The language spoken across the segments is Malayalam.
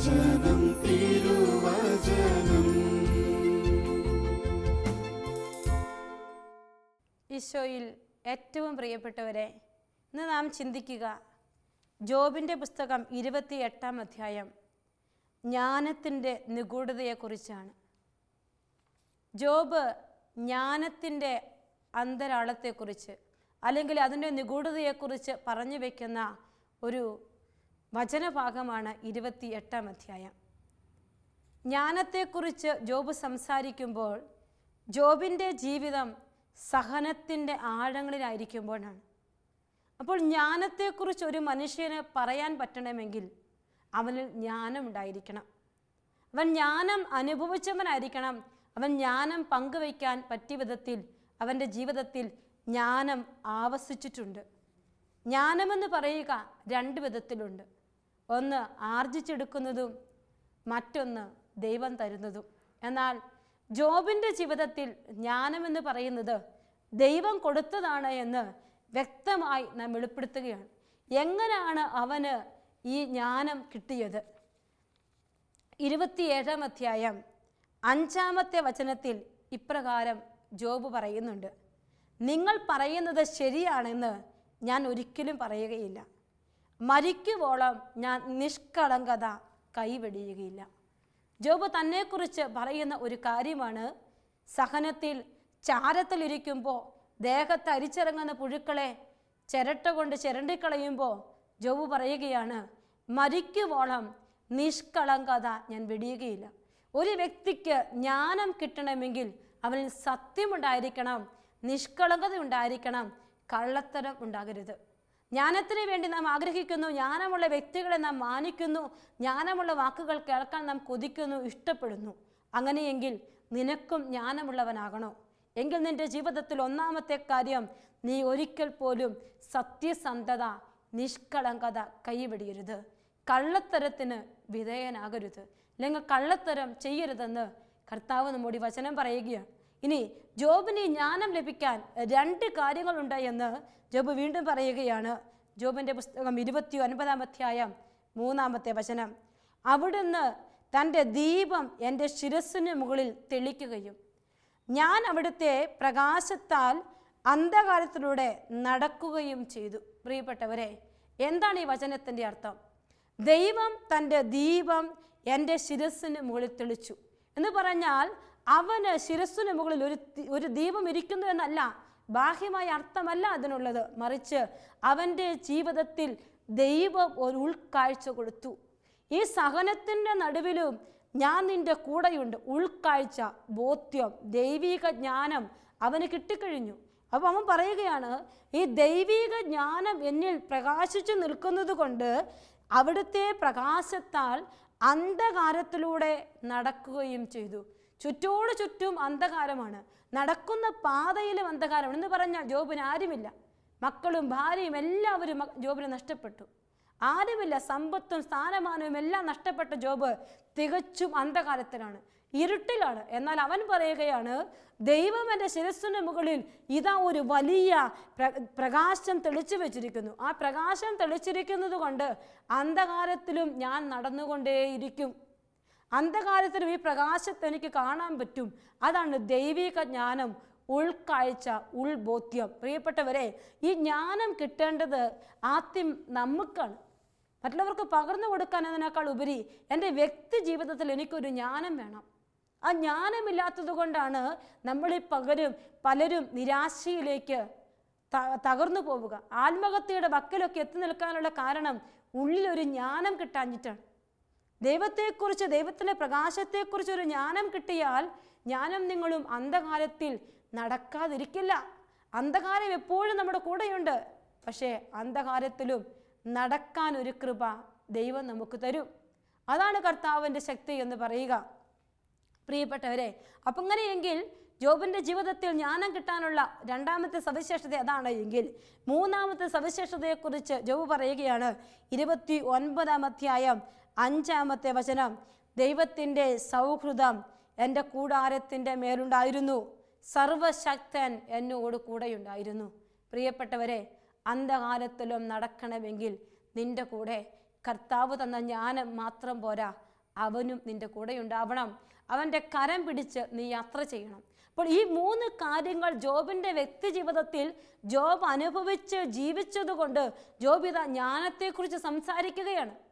തിരുവചനം തിരുവചനം. ഈശോയിൽ ഏറ്റവും പ്രിയപ്പെട്ടവരെ ഇന്ന് നാം ചിന്തിക്കുക ജോബിന്റെ പുസ്തകം ഇരുപത്തി എട്ടാം അധ്യായം ജ്ഞാനത്തിന്റെ നിഗൂഢതയെക്കുറിച്ചാണ്. ജോബ് ജ്ഞാനത്തിന്റെ അന്തരാളത്തെക്കുറിച്ച് അല്ലെങ്കിൽ അതിന്റെ നിഗൂഢതയെക്കുറിച്ച് പറഞ്ഞു വയ്ക്കുന്ന ഒരു വചനഭാഗമാണ് ഇരുപത്തി എട്ടാം അധ്യായം. ജ്ഞാനത്തെക്കുറിച്ച് ജോബ് സംസാരിക്കുമ്പോൾ ജോബിന്റെ ജീവിതം സഹനത്തിന്റെ ആഴങ്ങളിലായിരിക്കുമ്പോഴാണ്. അപ്പോൾ ജ്ഞാനത്തെക്കുറിച്ച് ഒരു മനുഷ്യന് പറയാൻ പറ്റണമെങ്കിൽ അവനിൽ ജ്ഞാനം ഉണ്ടായിരിക്കണം. അവൻ ജ്ഞാനം അനുഭവിച്ചവനായിരിക്കണം. അവൻ ജ്ഞാനം പങ്കുവയ്ക്കാൻ പറ്റിയ വിധത്തിൽ അവന്റെ ജീവിതത്തിൽ ജ്ഞാനം ആവസിച്ചിട്ടുണ്ട്. ജ്ഞാനമെന്ന് പറയുക രണ്ട് വിധത്തിലുണ്ട്. ഒന്ന് ആർജിച്ചെടുക്കുന്നതും മറ്റൊന്ന് ദൈവം തരുന്നതും. എന്നാൽ ജോബിന്റെ ജീവിതത്തിൽ ജ്ഞാനമെന്ന് പറയുന്നത് ദൈവം കൊടുത്തതാണ് എന്ന് വ്യക്തമായി നാം വെളിപ്പെടുത്തുകയാണ്. എങ്ങനെയാണ് അവന് ഈ ജ്ഞാനം കിട്ടിയത്? ഇരുപത്തിയേഴാം അധ്യായം അഞ്ചാമത്തെ വചനത്തിൽ ഇപ്രകാരം ജോബ് പറയുന്നുണ്ട്. നിങ്ങൾ പറയുന്നത് ശരിയാണെന്ന് ഞാൻ ഒരിക്കലും പറയുകയില്ല. മരിക്കുവോളം ഞാൻ നിഷ്കളങ്കത കൈവെടിയുകയില്ല. ജോബ് തന്നെക്കുറിച്ച് പറയുന്ന ഒരു കാര്യമാണ് സഹനത്തിൽ ചാരത്തിലിരിക്കുമ്പോൾ ദേഹത്ത് അരിച്ചിറങ്ങുന്ന പുഴുക്കളെ ചിരട്ട കൊണ്ട് ചിരണ്ടിക്കളയുമ്പോൾ ജോബ് പറയുകയാണ് മരിക്കുവോളം നിഷ്കളങ്കത ഞാൻ വെടിയുകയില്ല. ഒരു വ്യക്തിക്ക് ജ്ഞാനം കിട്ടണമെങ്കിൽ അവനിൽ സത്യമുണ്ടായിരിക്കണം നിഷ്കളങ്കത ഉണ്ടായിരിക്കണം കള്ളത്തരം ഉണ്ടാകരുത്. ജ്ഞാനത്തിന് വേണ്ടി നാം ആഗ്രഹിക്കുന്നു ജ്ഞാനമുള്ള വ്യക്തികളെ നാം മാനിക്കുന്നു ജ്ഞാനമുള്ള വാക്കുകൾ കേൾക്കാൻ നാം കൊതിക്കുന്നു ഇഷ്ടപ്പെടുന്നു. അങ്ങനെയെങ്കിൽ നിനക്കും ജ്ഞാനമുള്ളവനാകണോ. എങ്കിൽ നിന്റെ ജീവിതത്തിൽ ഒന്നാമത്തെ കാര്യം നീ ഒരിക്കൽ പോലും സത്യസന്ധത നിഷ്കളങ്കത കൈവിടിയരുത്. കള്ളത്തരത്തിന് വിധേയനാകരുത്. അല്ലെങ്കിൽ കള്ളത്തരം ചെയ്യരുതെന്ന് കർത്താവ് നമ്മോട് വചനം പറയുകയാണ്. ഇനി ജോബിന് ജ്ഞാനം ലഭിക്കാൻ രണ്ട് കാര്യങ്ങളുണ്ട് എന്ന് ജോബ് വീണ്ടും പറയുകയാണ്. ജോബിന്റെ പുസ്തകം ഇരുപത്തി ഒൻപതാം അധ്യായം മൂന്നാമത്തെ വചനം. അവിടുന്ന് തന്റെ ദീപം എന്റെ ശിരസ്സിന് മുകളിൽ തെളിക്കുകയും ഞാൻ അവിടുത്തെ പ്രകാശത്താൽ അന്ധകാരത്തിലൂടെ നടക്കുകയും ചെയ്തു. പ്രിയപ്പെട്ടവരെ എന്താണ് ഈ വചനത്തിന്റെ അർത്ഥം? ദൈവം തന്റെ ദീപം എന്റെ ശിരസ്സിന് മുകളിൽ തെളിച്ചു. എന്ന് പറഞ്ഞാൽ അവന് ശിരസ്സിന് മുകളിൽ ഒരു ഒരു ദീപം ഇരിക്കുന്നു എന്നല്ല. ബാഹ്യമായ അർത്ഥമല്ല അതിനുള്ളത്. മറിച്ച് അവന്റെ ജീവിതത്തിൽ ദൈവം ഒരു ഉൾക്കാഴ്ച കൊടുത്തു. ഈ സഹനത്തിന്റെ നടുവിലും ഞാൻ നിന്റെ കൂടെയുണ്ട്. ഉൾക്കാഴ്ച ബോധ്യം ദൈവിക ജ്ഞാനം അവന് കിട്ടിക്കഴിഞ്ഞു. അപ്പോൾ അവൻ പറയുകയാണ് ഈ ദൈവിക ജ്ഞാനം എന്നിൽ പ്രകാശിച്ചു നിൽക്കുന്നത് കൊണ്ട് അവിടുത്തെ പ്രകാശത്താൽ അന്ധകാരത്തിലൂടെ നടക്കുകയും ചെയ്തു. ചുറ്റോട് ചുറ്റും അന്ധകാരമാണ്. നടക്കുന്ന പാതയിലും അന്ധകാരമാണ്. എന്ന് പറഞ്ഞാൽ ജോബിന് ആരുമില്ല. മക്കളും ഭാര്യയും എല്ലാവരും ജോബിന് നഷ്ടപ്പെട്ടു. ആരുമില്ല. സമ്പത്തും സ്ഥാനമാനവും എല്ലാം നഷ്ടപ്പെട്ട ജോബ് തികച്ചും അന്ധകാരത്തിലാണ്. ഇരുട്ടിലാണ്. എന്നാൽ അവൻ പറയുകയാണ് ദൈവം എന്റെ ശിരസ്സിന് മുകളിൽ ഇതാ ഒരു വലിയ പ്ര- പ്രകാശം തെളിച്ചു വെച്ചിരിക്കുന്നു. ആ പ്രകാശം തെളിച്ചിരിക്കുന്നത് കൊണ്ട് അന്ധകാരത്തിലും ഞാൻ നടന്നുകൊണ്ടേയിരിക്കും. അന്ധകാരത്തിലും ഈ പ്രകാശത്തെ എനിക്ക് കാണാൻ പറ്റും. അതാണ് ദൈവിക ജ്ഞാനം ഉൾക്കാഴ്ച ഉൾബോധ്യം. പ്രിയപ്പെട്ടവരെ ഈ ജ്ഞാനം കിട്ടേണ്ടത് ആദ്യം നമുക്കാണ്. മറ്റുള്ളവർക്ക് പകർന്നു കൊടുക്കാൻ എന്നതിനേക്കാൾ ഉപരി എന്റെ വ്യക്തി ജീവിതത്തിൽ എനിക്കൊരു ജ്ഞാനം വേണം. ആ ജ്ഞാനമില്ലാത്തത് കൊണ്ടാണ് നമ്മളീ പകരും പലരും നിരാശയിലേക്ക് തകർന്നു പോവുക. ആത്മഹത്യയുടെ വക്കിലൊക്കെ എത്തി നിൽക്കാനുള്ള കാരണം ഉള്ളിലൊരു ജ്ഞാനം കിട്ടാഞ്ഞിട്ടാണ്. ദൈവത്തെക്കുറിച്ച് ദൈവത്തിന്റെ പ്രകാശത്തെക്കുറിച്ച് ഒരു ജ്ഞാനം കിട്ടിയാൽ ജ്ഞാനം നിങ്ങളും അന്ധകാരത്തിൽ നടക്കാതിരിക്കില്ല. അന്ധകാരം എപ്പോഴും നമ്മുടെ കൂടെയുണ്ട്. പക്ഷേ അന്ധകാരത്തിലും നടക്കാൻ ഒരു കൃപ ദൈവം നമുക്ക് തരും. അതാണ് കർത്താവിന്റെ ശക്തി എന്ന് പറയുക. പ്രിയപ്പെട്ടവരെ അപ്പം അങ്ങനെയെങ്കിൽ ജോബിന്റെ ജീവിതത്തിൽ ജ്ഞാനം കിട്ടാനുള്ള രണ്ടാമത്തെ സവിശേഷത അതാണ് എങ്കിൽ മൂന്നാമത്തെ സവിശേഷതയെക്കുറിച്ച് ജോബ് പറയുകയാണ്. ഇരുപത്തി ഒൻപതാം അധ്യായം അഞ്ചാമത്തെ വചനം ദൈവത്തിന്റെ സൗഹൃദം എന്റെ കൂടാരത്തിന്റെ മേലുണ്ടായിരുന്നു. സർവശക്തൻ എന്നോട് കൂടെയുണ്ടായിരുന്നു. പ്രിയപ്പെട്ടവരെ അന്ധകാലത്തിലും നടക്കണമെങ്കിൽ നിന്റെ കൂടെ കർത്താവ് തന്ന ജ്ഞാനം മാത്രം പോരാ. അവനും നിന്റെ കൂടെ ഉണ്ടാവണം അവന്റെ കരം പിടിച്ച് നീ യാത്ര ചെയ്യണം. അപ്പോൾ ഈ മൂന്ന് കാര്യങ്ങൾ ജോബിന്റെ വ്യക്തി ജീവിതത്തിൽ ജോബ് അനുഭവിച്ച് ജീവിച്ചതുകൊണ്ട് ജോബ് ഇതാ ജ്ഞാനത്തെക്കുറിച്ച് സംസാരിക്കുകയാണ്.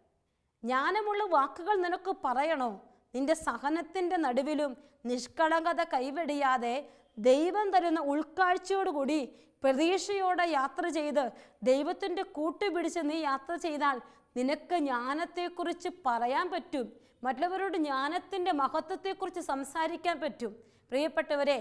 ജ്ഞാനമുള്ള വാക്കുകൾ നിനക്ക് പറയണോ. നിന്റെ സഹനത്തിന്റെ നടുവിലും നിഷ്കളങ്കത കൈവെടിയാതെ ദൈവം തരുന്ന ഉൾക്കാഴ്ചയോടുകൂടി പ്രതീക്ഷയോടെ യാത്ര ചെയ്ത് ദൈവത്തിന്റെ കൂട്ടുപിടിച്ച് നീ യാത്ര ചെയ്താൽ നിനക്ക് ജ്ഞാനത്തെക്കുറിച്ച് പറയാൻ പറ്റും. മറ്റുള്ളവരോട് ജ്ഞാനത്തിന്റെ മഹത്വത്തെക്കുറിച്ച് സംസാരിക്കാൻ പറ്റും. പ്രിയപ്പെട്ടവരെ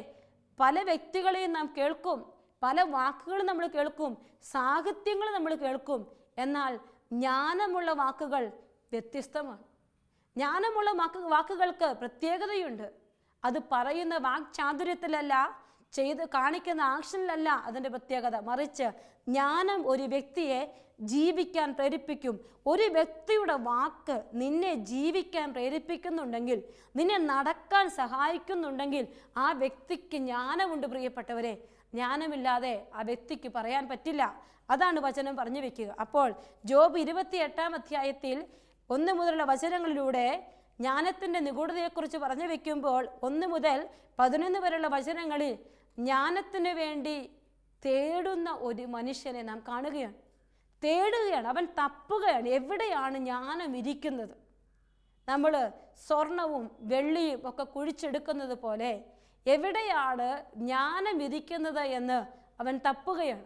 പല വ്യക്തികളെയും നാം കേൾക്കും. പല വാക്കുകളും നമ്മൾ കേൾക്കും. സാഹിത്യങ്ങൾ നമ്മൾ കേൾക്കും. എന്നാൽ ജ്ഞാനമുള്ള വാക്കുകൾ വ്യത്യസ്തമാണ്. ജ്ഞാനമുള്ള വാക്ക് വാക്കുകൾക്ക് പ്രത്യേകതയുണ്ട്. അത് പറയുന്ന വാക്ചാതുര്യത്തിലല്ല ചെയ്ത് കാണിക്കുന്ന ആക്ഷനിലല്ല അതിന്റെ പ്രത്യേകത. മറിച്ച് ജ്ഞാനം ഒരു വ്യക്തിയെ ജീവിക്കാൻ പ്രേരിപ്പിക്കും. ഒരു വ്യക്തിയുടെ വാക്ക് നിന്നെ ജീവിക്കാൻ പ്രേരിപ്പിക്കുന്നുണ്ടെങ്കിൽ നിന്നെ നടക്കാൻ സഹായിക്കുന്നുണ്ടെങ്കിൽ ആ വ്യക്തിക്ക് ജ്ഞാനമുണ്ട് പ്രിയപ്പെട്ടവരെ. ജ്ഞാനമില്ലാതെ ആ വ്യക്തിക്ക് പറയാൻ പറ്റില്ല. അതാണ് വചനം പറഞ്ഞു വെക്കുക. അപ്പോൾ ജോബ് ഇരുപത്തി എട്ടാം അധ്യായത്തിൽ ഒന്ന് മുതലുള്ള വചനങ്ങളിലൂടെ ജ്ഞാനത്തിന്റെ നിഗൂഢതയെക്കുറിച്ച് പറഞ്ഞു വെക്കുമ്പോൾ ഒന്ന് മുതൽ പതിനൊന്ന് വരെയുള്ള വചനങ്ങളിൽ ജ്ഞാനത്തിന് വേണ്ടി തേടുന്ന ഒരു മനുഷ്യനെ നാം കാണുകയാണ്. തേടുകയാണ്. അവൻ തപ്പുകയാണ്. എവിടെയാണ് ജ്ഞാനം ഇരിക്കുന്നത്? നമ്മൾ സ്വർണവും വെള്ളിയും ഒക്കെ കുഴിച്ചെടുക്കുന്നത് പോലെ എവിടെയാണ് ജ്ഞാനം ഇരിക്കുന്നത് എന്ന് അവൻ തപ്പുകയാണ്.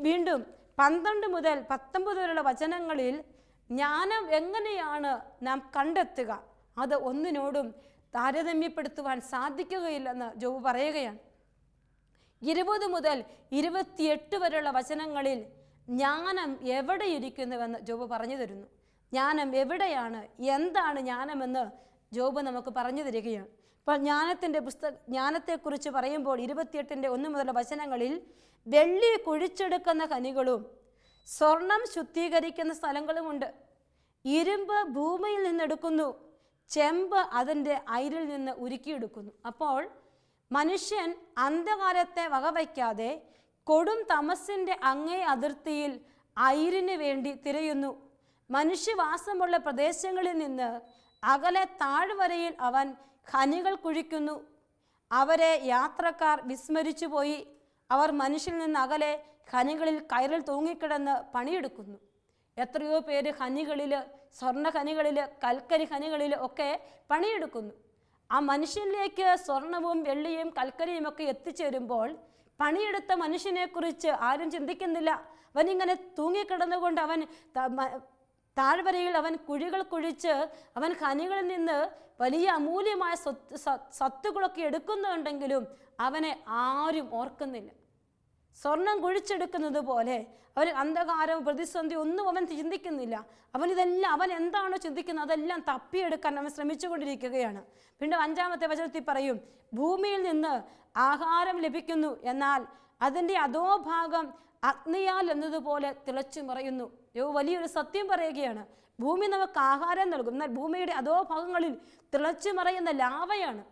വീണ്ടും പന്ത്രണ്ട് മുതൽ പത്തൊമ്പത് വരെയുള്ള വചനങ്ങളിൽ ജ്ഞാനം എങ്ങനെയാണ് നാം കണ്ടെത്തുക? അത് ഒന്നിനോടും താരതമ്യപ്പെടുത്തുവാൻ സാധിക്കുകയില്ലെന്ന് ജോബ് പറയുകയാണ്. ഇരുപത് മുതൽ ഇരുപത്തിയെട്ട് വരെയുള്ള വചനങ്ങളിൽ ജ്ഞാനം എവിടെ ഇരിക്കുന്നുവെന്ന് ജോബ് പറഞ്ഞു തരുന്നു. ജ്ഞാനം എവിടെയാണ്? എന്താണ് ജ്ഞാനമെന്ന് ജോബ് നമുക്ക് പറഞ്ഞു തരികയാണ്. ഇപ്പോൾ ജ്ഞാനത്തിന്റെ പുസ്തക ജ്ഞാനത്തെക്കുറിച്ച് പറയുമ്പോൾ ഇരുപത്തിയെട്ടിന്റെ ഒന്ന് മുതലുള്ള വചനങ്ങളിൽ വെള്ളി കുഴിച്ചെടുക്കുന്ന ഖനികളും സ്വർണം ശുദ്ധീകരിക്കുന്ന സ്ഥലങ്ങളുമുണ്ട്. ഇരുമ്പ് ഭൂമിയിൽ നിന്നെടുക്കുന്നു. ചെമ്പ് അതിന്റെ അയിരിൽ നിന്ന് ഉരുക്കിയെടുക്കുന്നു. അപ്പോൾ മനുഷ്യൻ അന്ധകാരത്തെ വകവയ്ക്കാതെ കൊടും തമസിന്റെ അങ്ങേ അതിർത്തിയിൽ അയിരിന് വേണ്ടി തിരയുന്നു. മനുഷ്യവാസമുള്ള പ്രദേശങ്ങളിൽ നിന്ന് അകലെ താഴ്വരയിൽ അവൻ ഖനികൾ കുഴിക്കുന്നു. അവരെ യാത്രക്കാർ വിസ്മരിച്ചു പോയി അവർ മനുഷ്യരിൽ നിന്ന് അകലെ ഖനികളിൽ കയറിൽ തൂങ്ങിക്കിടന്ന് പണിയെടുക്കുന്നു. എത്രയോ പേര് ഖനികളിൽ സ്വർണ ഖനികളിൽ കൽക്കരി ഖനികളിൽ ഒക്കെ പണിയെടുക്കുന്നു. ആ മനുഷ്യനിലേക്ക് സ്വർണവും വെള്ളിയും കൽക്കരിയും ഒക്കെ എത്തിച്ചേരുമ്പോൾ പണിയെടുത്ത മനുഷ്യനെക്കുറിച്ച് ആരും ചിന്തിക്കുന്നില്ല. അവനിങ്ങനെ തൂങ്ങിക്കിടന്നുകൊണ്ട് അവൻ താഴ്വരയിൽ അവൻ കുഴികൾ കുഴിച്ച് അവൻ ഖനികളിൽ നിന്ന് വലിയ അമൂല്യമായ സ്വത്ത് സത്തുകളൊക്കെ എടുക്കുന്നുണ്ടെങ്കിലും അവനെ ആരും ഓർക്കുന്നില്ല. സ്വർണം കുഴിച്ചെടുക്കുന്നത് പോലെ അവൻ അന്ധകാരവും പ്രതിസന്ധി ഒന്നും അവൻ ചിന്തിക്കുന്നില്ല. അവൻ ഇതെല്ലാം അവൻ എന്താണോ ചിന്തിക്കുന്നത് അതെല്ലാം തപ്പിയെടുക്കാൻ അവൻ ശ്രമിച്ചുകൊണ്ടിരിക്കുകയാണ്. പിന്നെ അഞ്ചാമത്തെ വചനത്തിൽ പറയും ഭൂമിയിൽ നിന്ന് ആഹാരം ലഭിക്കുന്നു എന്നാൽ അതിന്റെ അധോഭാഗം അഗ്നിയാൽ എന്നതുപോലെ തിളച്ചു മറയുന്നു. യോ വലിയൊരു സത്യം പറയുകയാണ്. ഭൂമി നമുക്ക് ആഹാരം നൽകും എന്നാൽ ഭൂമിയുടെ അധോഭാഗങ്ങളിൽ തിളച്ചു മറയുന്ന ലാവയാണ്.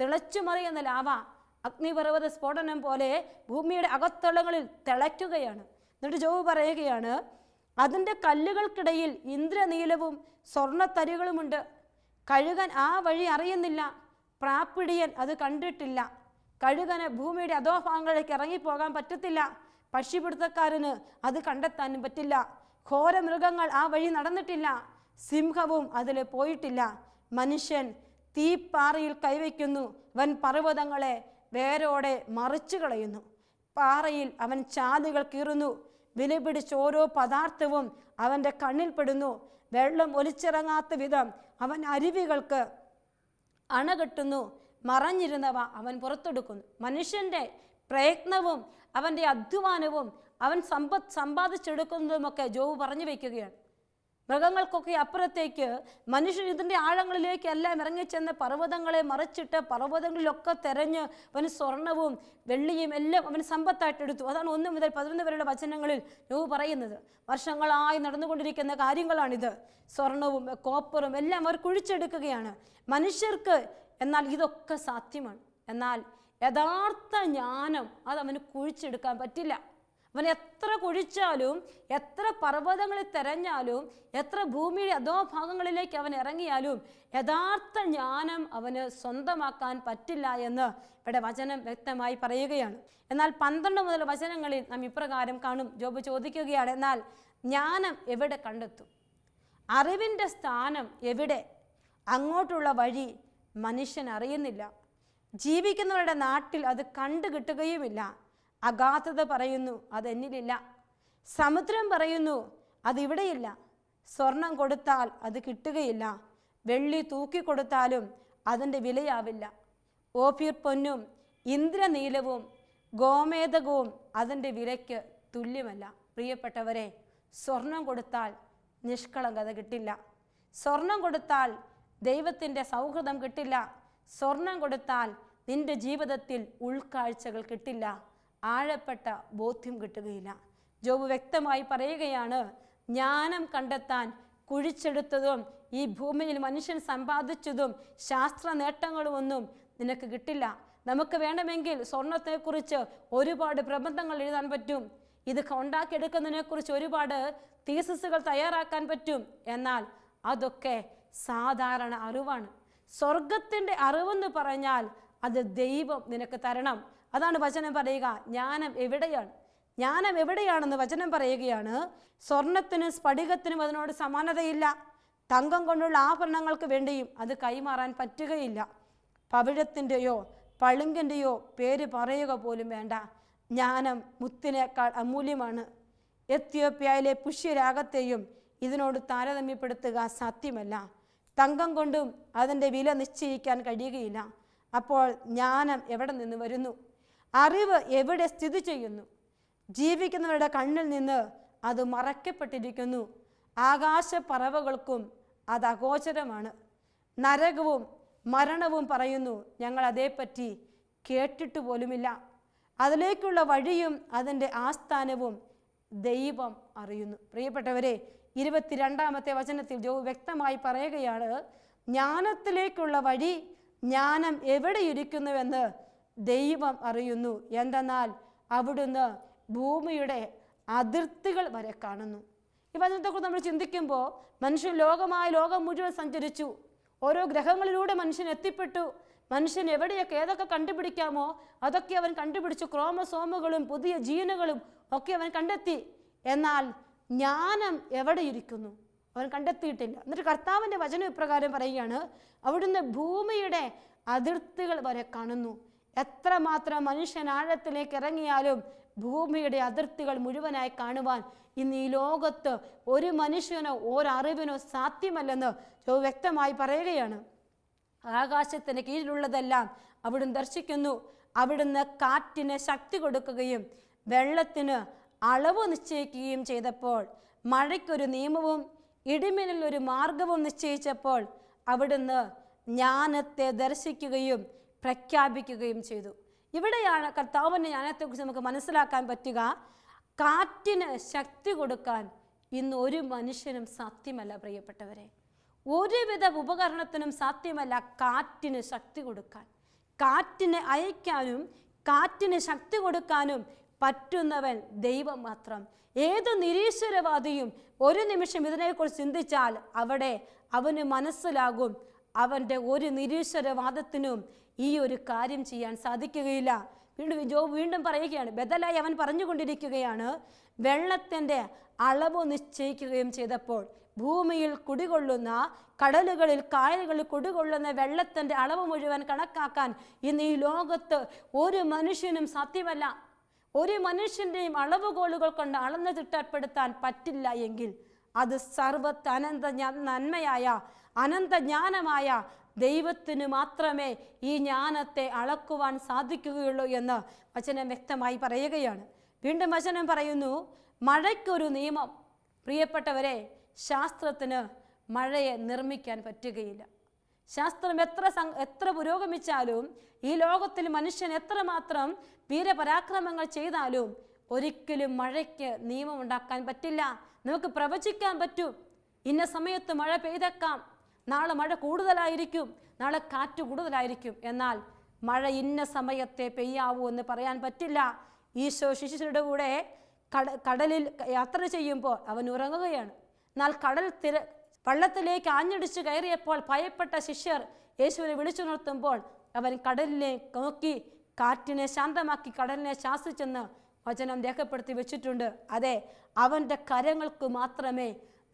തിളച്ചു മറയുന്ന ലാവ. അഗ്നിപർവത സ്ഫോടനം പോലെ ഭൂമിയുടെ അകത്തളങ്ങളിൽ തിളയ്ക്കുകയാണ്. എന്നിട്ട് ജോബ് പറയുകയാണ് അതിന്റെ കല്ലുകൾക്കിടയിൽ ഇന്ദ്രനീലവും സ്വർണത്തരികളുമുണ്ട്. കഴുകൻ ആ വഴി അറിയുന്നില്ല. പ്രാപ്പിടിയൻ അത് കണ്ടിട്ടില്ല. കഴുകന് ഭൂമിയുടെ അധോഭാഗങ്ങളിലേക്ക് ഇറങ്ങിപ്പോകാൻ പറ്റത്തില്ല. പക്ഷിപിടുത്തക്കാരന് അത് കണ്ടെത്താനും പറ്റില്ല. ഘോരമൃഗങ്ങൾ ആ വഴി നടന്നിട്ടില്ല. സിംഹവും അതിൽ പോയിട്ടില്ല. മനുഷ്യൻ തീപ്പാറയിൽ കൈവയ്ക്കുന്നു. വൻ പർവതങ്ങളെ വേരോടെ മറിച്ചു കളയുന്നു. പാറയിൽ അവൻ ചാലുകൾ കീറുന്നു. വിലപിടിച്ച് ഓരോ പദാർത്ഥവും അവന്റെ കണ്ണിൽപ്പെടുന്നു വെള്ളം ഒലിച്ചിറങ്ങാത്ത വിധം അവൻ അരുവികൾക്ക് അണകെട്ടുന്നു. മറഞ്ഞിരുന്നവ അവൻ പുറത്തെടുക്കുന്നു. മനുഷ്യന്റെ പ്രയത്നവും അവന്റെ അധ്വാനവും അവൻ സമ്പത്ത് സമ്പാദിച്ചെടുക്കുന്നതുമൊക്കെ ജോബ് പറഞ്ഞു വയ്ക്കുകയാണ് മൃഗങ്ങൾക്കൊക്കെ അപ്പുറത്തേക്ക് മനുഷ്യൻ ഇതിന്റെ ആഴങ്ങളിലേക്കെല്ലാം ഇറങ്ങിച്ചെന്ന് പർവതങ്ങളെ മറിച്ചിട്ട് പർവതങ്ങളിലൊക്കെ തെരഞ്ഞ് അവന് സ്വർണവും വെള്ളിയും എല്ലാം അവൻ സമ്പത്തായിട്ട് എടുത്തു. അതാണ് ഒന്ന് മുതൽ പതിനൊന്ന് വരെയുള്ള വചനങ്ങളിൽ നോവ് പറയുന്നത്. വർഷങ്ങളായി നടന്നുകൊണ്ടിരിക്കുന്ന കാര്യങ്ങളാണിത്. സ്വർണവും കോപ്പറും എല്ലാം അവർ കുഴിച്ചെടുക്കുകയാണ്. മനുഷ്യർക്ക് എന്നാൽ ഇതൊക്കെ സാധ്യമാണ്. എന്നാൽ യഥാർത്ഥ ജ്ഞാനം അത് അവന് കുഴിച്ചെടുക്കാൻ പറ്റില്ല. അവൻ എത്ര കുഴിച്ചാലും എത്ര പർവതങ്ങളിൽ തെരഞ്ഞാലും എത്ര ഭൂമിയുടെ അതോ ഭാഗങ്ങളിലേക്ക് അവൻ ഇറങ്ങിയാലും യഥാർത്ഥ ജ്ഞാനം അവന് സ്വന്തമാക്കാൻ പറ്റില്ല എന്ന് ഇവിടെ വചനം വ്യക്തമായി പറയുകയാണ്. എന്നാൽ പന്ത്രണ്ട് മുതൽ വചനങ്ങളിൽ നാം ഇപ്രകാരം കാണും. ജോബ് ചോദിക്കുകയാണ് എന്നാൽ ജ്ഞാനം എവിടെ കണ്ടെത്തും? അറിവിന്റെ സ്ഥാനം എവിടെ? അങ്ങോട്ടുള്ള വഴി മനുഷ്യൻ അറിയുന്നില്ല. ജീവിക്കുന്നവരുടെ നാട്ടിൽ അത് കണ്ടു കിട്ടുകയുമില്ല അഗാധത പറയുന്നു അതെന്നിലില്ല സമുദ്രം പറയുന്നു അതിവിടെയില്ല സ്വർണം കൊടുത്താൽ അത് കിട്ടുകയില്ല. വെള്ളി തൂക്കിക്കൊടുത്താലും അതിന്റെ വിലയാവില്ല. ഓഫീർ പൊന്നും ഇന്ദ്രനീലവും ഗോമേതകവും അതിന്റെ വിലയ്ക്ക് തുല്യമല്ല. പ്രിയപ്പെട്ടവരെ സ്വർണം കൊടുത്താൽ നിഷ്കളങ്കത കിട്ടില്ല. സ്വർണം കൊടുത്താൽ ദൈവത്തിന്റെ സൗഹൃദം കിട്ടില്ല. സ്വർണം കൊടുത്താൽ നിന്റെ ജീവിതത്തിൽ ഉൾക്കാഴ്ചകൾ കിട്ടില്ല. ആഴപ്പെട്ട ബോധ്യം കിട്ടുകയില്ല. ജോബ് വ്യക്തമായി പറയുകയാണ് ജ്ഞാനം കണ്ടെത്താൻ കുഴിച്ചെടുത്തതും ഈ ഭൂമിയിൽ മനുഷ്യൻ സമ്പാദിച്ചതും ശാസ്ത്ര നേട്ടങ്ങളുമൊന്നും നിനക്ക് കിട്ടില്ല. നമുക്ക് വേണമെങ്കിൽ സ്വർണത്തെക്കുറിച്ച് ഒരുപാട് പ്രബന്ധങ്ങൾ എഴുതാൻ പറ്റും. ഇത് ഉണ്ടാക്കിയെടുക്കുന്നതിനെക്കുറിച്ച് ഒരുപാട് തീസസുകൾ തയ്യാറാക്കാൻ പറ്റും. എന്നാൽ അതൊക്കെ സാധാരണ അറിവാണ്. സ്വർഗത്തിന്റെ അറിവെന്ന് പറഞ്ഞാൽ അത് ദൈവം നിനക്ക് തരണം. അതാണ് വചനം പറയുക. ജ്ഞാനം എവിടെയാണ്? ജ്ഞാനം എവിടെയാണെന്ന് വചനം പറയുകയാണ്. സ്വർണത്തിനും സ്ഫടികത്തിനും അതിനോട് സമാനതയില്ല. തങ്കം കൊണ്ടുള്ള ആഭരണങ്ങൾക്ക് വേണ്ടിയും അത് കൈമാറാൻ പറ്റുകയില്ല. പവിഴത്തിന്റെയോ പളുങ്കിന്റെയോ പേര് പറയുക പോലും വേണ്ട. ജ്ഞാനം മുത്തിനേക്കാൾ അമൂല്യമാണ്. എത്യോപ്യയിലെ പുഷ്യരാഗത്തെയും ഇതിനോട് താരതമ്യപ്പെടുത്തുക സാധ്യമല്ല. തങ്കം കൊണ്ടും അതിന്റെ വില നിശ്ചയിക്കാൻ കഴിയുകയില്ല. അപ്പോൾ ജ്ഞാനം എവിടെ നിന്ന് വരുന്നു? അറിവ് എവിടെ സ്ഥിതി ചെയ്യുന്നു? ജീവിക്കുന്നവരുടെ കണ്ണിൽ നിന്ന് അത് മറയ്ക്കപ്പെട്ടിരിക്കുന്നു. ആകാശപ്പറവകൾക്കും അത് അഗോചരമാണ്. നരകവും മരണവും പറയുന്നു ഞങ്ങൾ അതേപ്പറ്റി കേട്ടിട്ട് പോലുമില്ല. അതിലേക്കുള്ള വഴിയും അതിന്റെ ആസ്ഥാനവും ദൈവം അറിയുന്നു. പ്രിയപ്പെട്ടവരെ ഇരുപത്തിരണ്ടാമത്തെ വചനത്തിൽ ജോ വ്യക്തമായി പറയുകയാണ് ജ്ഞാനത്തിലേക്കുള്ള വഴി ജ്ഞാനം എവിടെ ഇരിക്കുന്നുവെന്ന് ദൈവം അറിയുന്നു. എന്തെന്നാൽ അവിടുന്ന് ഭൂമിയുടെ അതിർത്തികൾ വരെ കാണുന്നു. ഈ വചനത്തെക്കുറിച്ച് നമ്മൾ ചിന്തിക്കുമ്പോൾ മനുഷ്യൻ ലോകമായ ലോകം മുഴുവൻ സഞ്ചരിച്ചു. ഓരോ ഗ്രഹങ്ങളിലൂടെ മനുഷ്യൻ എത്തിപ്പെട്ടു. മനുഷ്യൻ എവിടെയൊക്കെ ഏതൊക്കെ കണ്ടുപിടിക്കാമോ അതൊക്കെ അവൻ കണ്ടുപിടിച്ചു. ക്രോമസോമുകളും പുതിയ ജീനുകളും ഒക്കെ അവൻ കണ്ടെത്തി. എന്നാൽ ജ്ഞാനം എവിടെയിരിക്കുന്നു അവൻ കണ്ടെത്തിയിട്ടില്ല. എന്നിട്ട് കർത്താവിന്റെ വചനം ഇപ്രകാരം പറയുകയാണ് അവിടുന്ന് ഭൂമിയുടെ അതിർത്തികൾ വരെ കാണുന്നു. എത്രമാത്രം മനുഷ്യൻ ആഴത്തിലേക്ക് ഇറങ്ങിയാലും ഭൂമിയുടെ അതിർത്തികൾ മുഴുവനായി കാണുവാൻ ഇന്ന് ഈ ലോകത്ത് ഒരു മനുഷ്യനോ ഒരറിവിനോ സാധ്യമല്ലെന്ന് ജോ വ്യക്തമായി പറയുകയാണ്. ആകാശത്തിന് കീഴിലുള്ളതെല്ലാം അവിടുന്ന് ദർശിക്കുന്നു. അവിടുന്ന് കാറ്റിന് ശക്തി കൊടുക്കുകയും വെള്ളത്തിന് അളവ് നിശ്ചയിക്കുകയും ചെയ്തപ്പോൾ മഴയ്ക്കൊരു നിയമവും ഇടിമിന്നൽ ഒരു മാർഗവും നിശ്ചയിച്ചപ്പോൾ അവിടുന്ന് ജ്ഞാനത്തെ ദർശിക്കുകയും പ്രഖ്യാപിക്കുകയും ചെയ്തു. ഇവിടെയാണ് കർത്താവിന്റെ ജ്ഞാനത്തെക്കുറിച്ച് നമുക്ക് മനസ്സിലാക്കാൻ പറ്റുക. കാറ്റിന് ശക്തി കൊടുക്കാൻ ഇന്ന് ഒരു മനുഷ്യനും സാധ്യമല്ല പ്രിയപ്പെട്ടവരെ. ഒരുവിധ ഉപകരണത്തിനും സാധ്യമല്ല കാറ്റിന് ശക്തി കൊടുക്കാൻ. കാറ്റിനെ അയക്കാനും കാറ്റിന് ശക്തി കൊടുക്കാനും പറ്റുന്നവൻ ദൈവം മാത്രം. ഏത് നിരീശ്വരവാദിയും ഒരു നിമിഷം ഇതിനെക്കുറിച്ച് ചിന്തിച്ചാൽ അവിടെ അവന് മനസ്സിലാകും അവന്റെ ഒരു നിരീശ്വരവാദത്തിനും ഈ ഒരു കാര്യം ചെയ്യാൻ സാധിക്കുകയില്ല. വീണ്ടും ജോ വീണ്ടും പറയുകയാണ്. ബദലായി അവൻ പറഞ്ഞുകൊണ്ടിരിക്കുകയാണ് വെള്ളത്തിന്റെ അളവ് നിശ്ചയിക്കുകയും ചെയ്തപ്പോൾ ഭൂമിയിൽ കുടികൊള്ളുന്ന കടലുകളിൽ കായലുകളിൽ കുടികൊള്ളുന്ന വെള്ളത്തിന്റെ അളവ് മുഴുവൻ കണക്കാക്കാൻ ഇന്ന് ഈ ലോകത്ത് ഒരു മനുഷ്യനും സാധ്യമല്ല. ഒരു മനുഷ്യന്റെയും അളവുകോലുകൾ കൊണ്ട് അളന്ന് തിട്ടപ്പെടുത്താൻ പറ്റില്ല എങ്കിൽ അത് സർവത്തനന്ത നന്മയായ അനന്തജ്ഞാനമായ ദൈവത്തിന് മാത്രമേ ഈ ജ്ഞാനത്തെ അളക്കുവാൻ സാധിക്കുകയുള്ളൂ എന്ന് വചനം വ്യക്തമായി പറയുകയാണ്. വീണ്ടും വചനം പറയുന്നു മഴയ്ക്കൊരു നിയമം. പ്രിയപ്പെട്ടവരെ ശാസ്ത്രത്തിന് മഴയെ നിർമ്മിക്കാൻ പറ്റുകയില്ല. ശാസ്ത്രം എത്ര എത്ര പുരോഗമിച്ചാലും ഈ ലോകത്തിൽ മനുഷ്യൻ എത്രമാത്രം വീരപരാക്രമങ്ങൾ ചെയ്താലും ഒരിക്കലും മഴയ്ക്ക് നിയമം ഉണ്ടാക്കാൻ പറ്റില്ല. നമുക്ക് പ്രവചിക്കാൻ പറ്റും. ഇന്ന സമയത്ത് മഴ പെയ്തേക്കാം. നാളെ മഴ കൂടുതലായിരിക്കും നാളെ കാറ്റ് കൂടുതലായിരിക്കും. എന്നാൽ മഴ ഇന്ന സമയത്തെ പെയ്യാവൂ എന്ന് പറയാൻ പറ്റില്ല. ഈശോ ശിശുരുടെ കൂടെ കട കടലിൽ യാത്ര ചെയ്യുമ്പോൾ അവൻ ഉറങ്ങുകയാണ്. എന്നാൽ കടൽ തിര വള്ളത്തിലേക്ക് ആഞ്ഞടിച്ച് കയറിയപ്പോൾ ഭയപ്പെട്ട ശിഷ്യർ യേശുവിനെ വിളിച്ചുണർത്തുമ്പോൾ അവൻ കടലിനെ നോക്കി കാറ്റിനെ ശാന്തമാക്കി കടലിനെ ശാസിച്ചെന്ന് വചനം രേഖപ്പെടുത്തി വെച്ചിട്ടുണ്ട്. അതെ അവന്റെ കരങ്ങൾക്ക് മാത്രമേ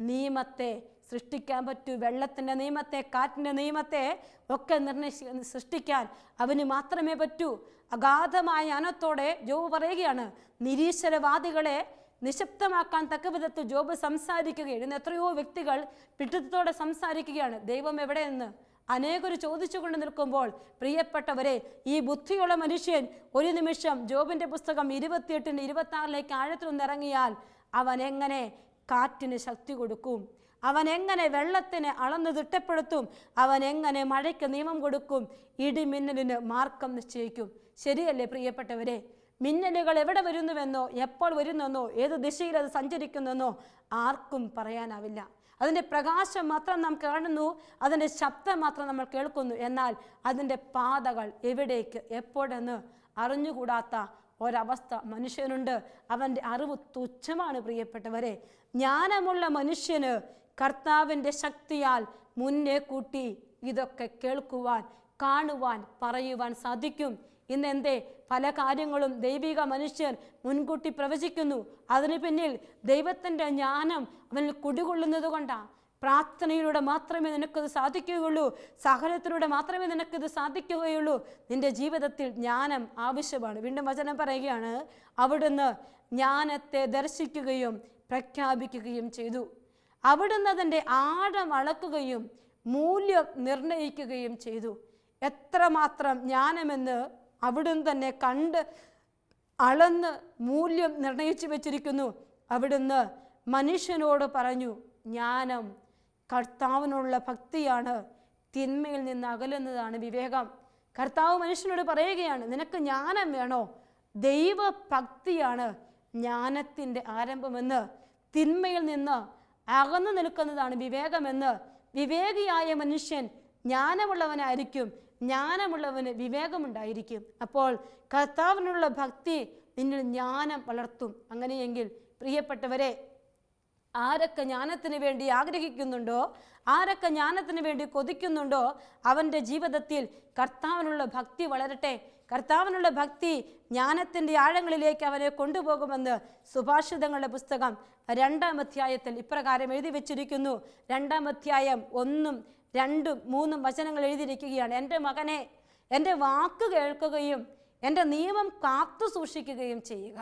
നിയമത്തെ സൃഷ്ടിക്കാൻ പറ്റൂ. വെള്ളത്തിന്റെ നിയമത്തെ കാറ്റിന്റെ നിയമത്തെ ഒക്കെ നിർണയി സൃഷ്ടിക്കാൻ അവന് മാത്രമേ പറ്റൂ. അഗാധമായ അനത്തോടെ ജോബ് പറയുകയാണ്. നിരീശ്വരവാദികളെ നിശബ്ദമാക്കാൻ തക്ക വിധത്തിൽ ജോബ് സംസാരിക്കുകയാണ്. ഇന്ന് എത്രയോ വ്യക്തികൾ പിടുത്തത്തോടെ സംസാരിക്കുകയാണ്. ദൈവം എവിടെയെന്ന് അനേകർ ചോദിച്ചുകൊണ്ട് നിൽക്കുമ്പോൾ പ്രിയപ്പെട്ടവരെ ഈ ബുദ്ധിയുള്ള മനുഷ്യൻ ഒരു നിമിഷം ജോബിന്റെ പുസ്തകം ഇരുപത്തിയെട്ടിന് ഇരുപത്തി ആറിലേക്ക് ആഴത്തിൽ ഇറങ്ങിയാൽ അവൻ എങ്ങനെ കാറ്റിന് ശക്തി കൊടുക്കും. അവൻ എങ്ങനെ വെള്ളത്തിന് അളന്ന് തിട്ടപ്പെടുത്തും? അവൻ എങ്ങനെ മഴയ്ക്ക് നിയമം കൊടുക്കും? ഇടിമിന്നലിന് മാർക്കം നിശ്ചയിക്കും. ശരിയല്ലേ പ്രിയപ്പെട്ടവരെ? മിന്നലുകൾ എവിടെ വരുന്നുവെന്നോ എപ്പോൾ വരുന്നെന്നോ ഏത് ദിശയിൽ അത് സഞ്ചരിക്കുന്നെന്നോ ആർക്കും പറയാനാവില്ല. അതിന്റെ പ്രകാശം മാത്രം നാം കാണുന്നു അതിന്റെ ശബ്ദം മാത്രം നമ്മൾ കേൾക്കുന്നു. എന്നാൽ അതിന്റെ പാതകൾ എവിടേക്ക് എപ്പോഴെന്ന് അറിഞ്ഞുകൂടാത്ത ഒരവസ്ഥ. മനുഷ്യനുണ്ട്. അവന്റെ അറിവ് തുച്ഛമാണ് പ്രിയപ്പെട്ടവരെ. ജ്ഞാനമുള്ള മനുഷ്യന് കർത്താവിന്റെ ശക്തിയാൽ മുന്നേ കൂട്ടി ഇതൊക്കെ കേൾക്കുവാൻ കാണുവാൻ പറയുവാൻ സാധിക്കും. ഇന്ന് എന്തേ പല കാര്യങ്ങളും ദൈവിക മനുഷ്യർ മുൻകൂട്ടി പ്രവചിക്കുന്നു. അതിന് പിന്നിൽ ദൈവത്തിന്റെ ജ്ഞാനം അവനിൽ കുടികൊള്ളുന്നത് കൊണ്ടാണ് പ്രാർത്ഥനയിലൂടെ മാത്രമേ നിനക്കത് സാധിക്കുകയുള്ളൂ. സഹനത്തിലൂടെ മാത്രമേ നിനക്കത് സാധിക്കുകയുള്ളൂ. നിന്റെ ജീവിതത്തിൽ ജ്ഞാനം ആവശ്യമാണ്. വീണ്ടും വചനം പറയുകയാണ് അവിടുന്ന് ജ്ഞാനത്തെ ദർശിക്കുകയും പ്രഖ്യാപിക്കുകയും ചെയ്തു. അവിടുന്ന് അതിന്റെ ആഴം അളക്കുകയും മൂല്യം നിർണയിക്കുകയും ചെയ്തു. എത്രമാത്രം ജ്ഞാനമെന്ന് അവിടുന്ന് തന്നെ കണ്ട് അളന്ന് മൂല്യം നിർണയിച്ചു വച്ചിരിക്കുന്നു. അവിടുന്ന് മനുഷ്യനോട് പറഞ്ഞു ജ്ഞാനം കർത്താവിനുള്ള ഭക്തിയാണ് തിന്മയിൽ നിന്ന് അകലുന്നതാണ് വിവേകം. കർത്താവ് മനുഷ്യനോട് പറയുകയാണ് നിനക്ക് ജ്ഞാനം വേണോ? ദൈവഭക്തിയാണ് ജ്ഞാനത്തിന്റെ ആരംഭമെന്ന്. തിന്മയിൽ നിന്ന് അകന്നു നിൽക്കുന്നതാണ് വിവേകമെന്ന്. വിവേകിയായ മനുഷ്യൻ ജ്ഞാനമുള്ളവനായിരിക്കും ജ്ഞാനമുള്ളവന് വിവേകമുണ്ടായിരിക്കും. അപ്പോൾ കർത്താവിനുള്ള ഭക്തി നിന്നിൽ ജ്ഞാനം വളർത്തും. അങ്ങനെയെങ്കിൽ പ്രിയപ്പെട്ടവരെ ആരൊക്കെ ജ്ഞാനത്തിന് വേണ്ടി ആഗ്രഹിക്കുന്നുണ്ടോ ആരൊക്കെ ജ്ഞാനത്തിന് വേണ്ടി കൊതിക്കുന്നുണ്ടോ അവന്റെ ജീവിതത്തിൽ കർത്താവിനുള്ള ഭക്തി വളരട്ടെ. കർത്താവിനുള്ള ഭക്തി ജ്ഞാനത്തിന്റെ ആഴങ്ങളിലേക്ക് അവനെ കൊണ്ടുപോകുമെന്ന് സുഭാഷിതങ്ങളുടെ പുസ്തകം രണ്ടാം അധ്യായത്തിൽ ഇപ്രകാരം എഴുതി വെച്ചിരിക്കുന്നു. രണ്ടാം അധ്യായം ഒന്നും രണ്ടും മൂന്നും വചനങ്ങൾ എഴുതിയിരിക്കുകയാണ്. എന്റെ മകനെ എന്റെ വാക്ക് കേൾക്കുകയും എന്റെ നിയമം കാത്തു സൂക്ഷിക്കുകയും ചെയ്യുക.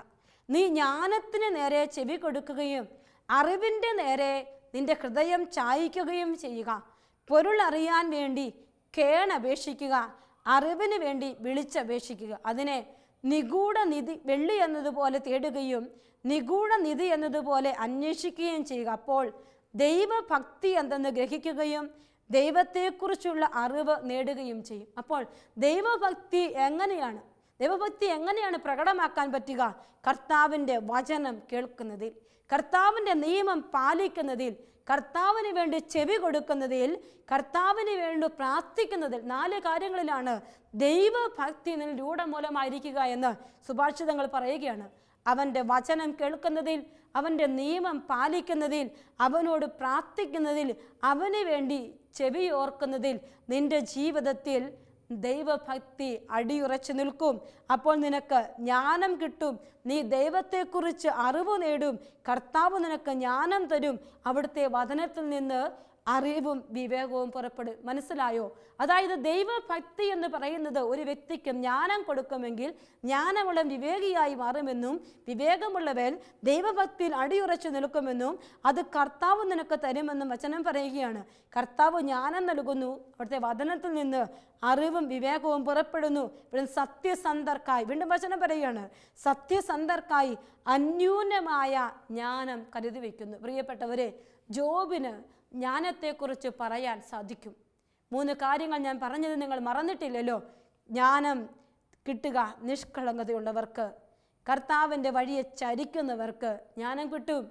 നീ ജ്ഞാനത്തിന് നേരെ ചെവി കൊടുക്കുകയും അറിവിന്റെ നേരെ നിന്റെ ഹൃദയം ചായ്ക്കുകയും ചെയ്യുക. പൊരുൾ അറിയാൻ വേണ്ടി കേണപേക്ഷിക്കുക. അറിവിന് വേണ്ടി വിളിച്ചപേക്ഷിക്കുക. അതിനെ നിഗൂഢ നിധി വെള്ളി എന്നതുപോലെ തേടുകയും നിഗൂഢ നിധി എന്നതുപോലെ അന്വേഷിക്കുകയും ചെയ്യുക. അപ്പോൾ ദൈവഭക്തി എന്തെന്ന് ഗ്രഹിക്കുകയും ദൈവത്തെക്കുറിച്ചുള്ള അറിവ് നേടുകയും ചെയ്യും. അപ്പോൾ ദൈവഭക്തി എങ്ങനെയാണ്? ദൈവഭക്തി എങ്ങനെയാണ് പ്രകടമാക്കാൻ പറ്റുക? കർത്താവിന്റെ വചനം കേൾക്കുന്നതിൽ. കർത്താവിന്റെ നിയമം പാലിക്കുന്നതിൽ കർത്താവിന് വേണ്ടി ചെവി കൊടുക്കുന്നതിൽ കർത്താവിന് വേണ്ടി പ്രാർത്ഥിക്കുന്നതിൽ നാല് കാര്യങ്ങളിലാണ് ദൈവഭക്തി രൂഢമൂലമായിരിക്കുക എന്ന് സുഭാഷിതങ്ങൾ പറയുകയാണ്. അവന്റെ വചനം കേൾക്കുന്നതിൽ അവന്റെ നിയമം പാലിക്കുന്നതിൽ അവനോട് പ്രാർത്ഥിക്കുന്നതിൽ അവന് വേണ്ടി ചെവി ഓർക്കുന്നതിൽ നിന്റെ ജീവിതത്തിൽ ദൈവഭക്തി അടിയുറച്ചു നിൽക്കും. അപ്പോൾ നിനക്ക് ജ്ഞാനം കിട്ടും. നീ ദൈവത്തെക്കുറിച്ച് അറിവ് നേടും. കർത്താവ് നിനക്ക് ജ്ഞാനം തരും. അവിടുത്തെ വചനത്തിൽ നിന്ന് അറിവും വിവേകവും പുറപ്പെടും മനസ്സിലായോ? അതായത് ദൈവഭക്തി എന്ന് പറയുന്നത് ഒരു വ്യക്തിക്ക് ജ്ഞാനം കൊടുക്കുമെങ്കിൽ ജ്ഞാനമുള്ള വിവേകിയായി മാറുമെന്നും വിവേകമുള്ളവൻ ദൈവഭക്തിയിൽ അടിയുറച്ചു നിൽക്കുമെന്നും അത് കർത്താവ് നിനക്ക് തരുമെന്നും വചനം പറയുകയാണ്. കർത്താവ് ജ്ഞാനം നൽകുന്നു. അവിടുത്തെ വചനത്തിൽ നിന്ന് അറിവും വിവേകവും പുറപ്പെടുന്നു. പിന്നെ സത്യസന്ധർക്കായി വീണ്ടും വചനം പറയുകയാണ് സത്യസന്ധർക്കായി അന്യൂനമായ ജ്ഞാനം കരുതി വയ്ക്കുന്നു. പ്രിയപ്പെട്ടവരെ ജോബിന് ജ്ഞാനത്തെക്കുറിച്ച് പറയാൻ സാധിക്കും. മൂന്ന് കാര്യങ്ങൾ ഞാൻ പറഞ്ഞത് നിങ്ങൾ മറന്നിട്ടില്ലല്ലോ. ജ്ഞാനം കിട്ടുക നിഷ്കളങ്കതയുള്ളവർക്ക് കർത്താവിന്റെ വഴിയെ ചരിക്കുന്നവർക്ക് ജ്ഞാനം കിട്ടും.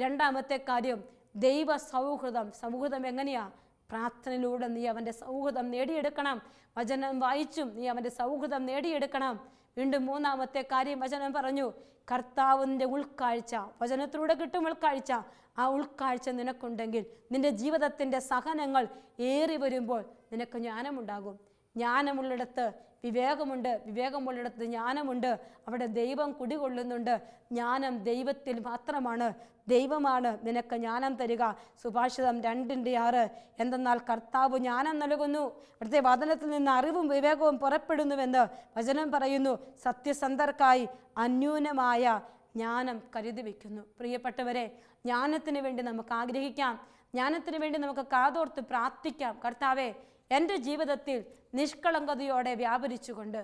രണ്ടാമത്തെ കാര്യം ദൈവ സൗഹൃദം. സൗഹൃദം എങ്ങനെയാ? പ്രാർത്ഥനയിലൂടെ നീ അവന്റെ സൗഹൃദം നേടിയെടുക്കണം. വചനം വായിച്ചും നീ അവന്റെ സൗഹൃദം നേടിയെടുക്കണം. വീണ്ടും മൂന്നാമത്തെ കാര്യം വചനം പറഞ്ഞു. കർത്താവിന്റെ ഉൾക്കാഴ്ച വചനത്തിലൂടെ കിട്ടും ഉൾക്കാഴ്ച. ആ ഉൾക്കാഴ്ച നിനക്കുണ്ടെങ്കിൽ നിന്റെ ജീവിതത്തിന്റെ സഹനങ്ങൾ ഏറി വരുമ്പോൾ നിനക്ക് ജ്ഞാനമുണ്ടാകും. ജ്ഞാനമുള്ളിടത്ത് വിവേകമുണ്ട് വിവേകമുള്ളിടത്ത് ജ്ഞാനമുണ്ട്. അവിടെ ദൈവം കുടികൊള്ളുന്നുണ്ട്. ജ്ഞാനം ദൈവത്തിൽ മാത്രമാണ്. ദൈവമാണ് നിനക്ക് ജ്ഞാനം തരിക. സുഭാഷിതം രണ്ടിന്റെ ആറ്. എന്തെന്നാൽ കർത്താവ് ജ്ഞാനം നൽകുന്നു. ഇവിടുത്തെ വചനത്തിൽ നിന്ന് അറിവും വിവേകവും പുറപ്പെടുന്നുവെന്ന് വചനം പറയുന്നു. സത്യസന്ധർക്കായി അന്യൂനമായ ജ്ഞാനം കരുതി വയ്ക്കുന്നു. പ്രിയപ്പെട്ടവരെ ജ്ഞാനത്തിന് വേണ്ടി നമുക്ക് ആഗ്രഹിക്കാം. ജ്ഞാനത്തിന് വേണ്ടി നമുക്ക് കാതോർത്ത് പ്രാർത്ഥിക്കാം. കർത്താവെ എന്റെ ജീവിതത്തിൽ നിഷ്കളങ്കതയോടെ വ്യാപരിച്ചുകൊണ്ട്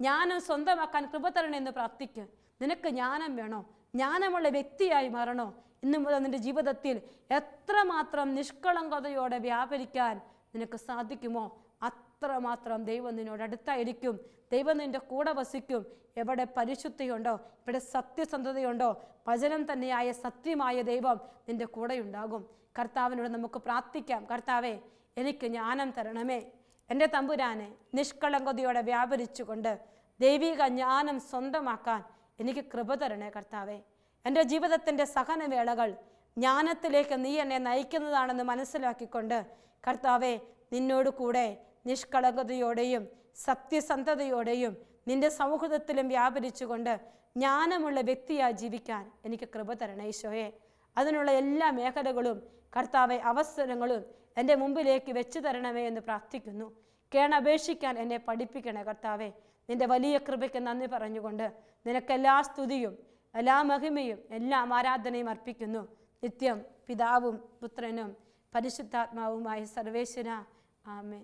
ജ്ഞാനം സ്വന്തമാക്കാൻ കൃപ തരണമെന്ന് പ്രാർത്ഥിക്കുക നിനക്ക് ജ്ഞാനം വേണോ? ജ്ഞാനമുള്ള വ്യക്തിയായി മാറണോ? ഇന്നു മുതൽ നിന്റെ ജീവിതത്തിൽ എത്രമാത്രം നിഷ്കളങ്കതയോടെ വ്യാപരിക്കാൻ നിനക്ക് സാധിക്കുമോ? അത്രമാത്രം ദൈവം നിന്നോട് അടുത്തായിരിക്കും. ദൈവം നിന്റെ കൂടെ വസിക്കും. എവിടെ പരിശുദ്ധിയുണ്ടോ? ഇവിടെ സത്യസന്ധതയുണ്ടോ? വചനം തന്നെയായ സത്യമായ ദൈവം നിന്റെ കൂടെയുണ്ടാകും. കർത്താവിനോട് നമുക്ക് പ്രാർത്ഥിക്കാം. കർത്താവേ എനിക്ക് ജ്ഞാനം തരണമേ. എന്റെ തമ്പുരാനെ നിഷ്കളങ്കതയോടെ വ്യാപരിച്ചുകൊണ്ട് ദൈവിക ജ്ഞാനം സ്വന്തമാക്കാൻ എനിക്ക് കൃപ തരണേ കർത്താവേ. എന്റെ ജീവിതത്തിന്റെ സഹനവേളകൾ ജ്ഞാനത്തിലേക്ക് നീ എന്നെ നയിക്കുന്നതാണെന്ന് മനസ്സിലാക്കിക്കൊണ്ട് കർത്താവെ നിന്നോട് കൂടെ നിഷ്കളങ്കതയോടെയും സത്യസന്ധതയോടെയും നിന്റെ സൗഹൃദത്തിലും വ്യാപരിച്ചുകൊണ്ട് ജ്ഞാനമുള്ള വ്യക്തിയായി ജീവിക്കാൻ എനിക്ക് കൃപ തരണേ ഈശോയെ. അതിനുള്ള എല്ലാ മേഖലകളും കർത്താവെ അവസരങ്ങളും എന്റെ മുമ്പിലേക്ക് വെച്ചു തരണമേ എന്ന് പ്രാർത്ഥിക്കുന്നു. കേണപേക്ഷിക്കാൻ എന്നെ പഠിപ്പിക്കണേ കർത്താവേ. നിന്റെ വലിയ കൃപയ്ക്ക് നന്ദി പറഞ്ഞുകൊണ്ട് നിനക്കെല്ലാ സ്തുതിയും എല്ലാ മഹിമയും എല്ലാ ആരാധനയും അർപ്പിക്കുന്നു. നിത്യം പിതാവും പുത്രനും പരിശുദ്ധാത്മാവുമായി സർവേശ്വര. ആമേ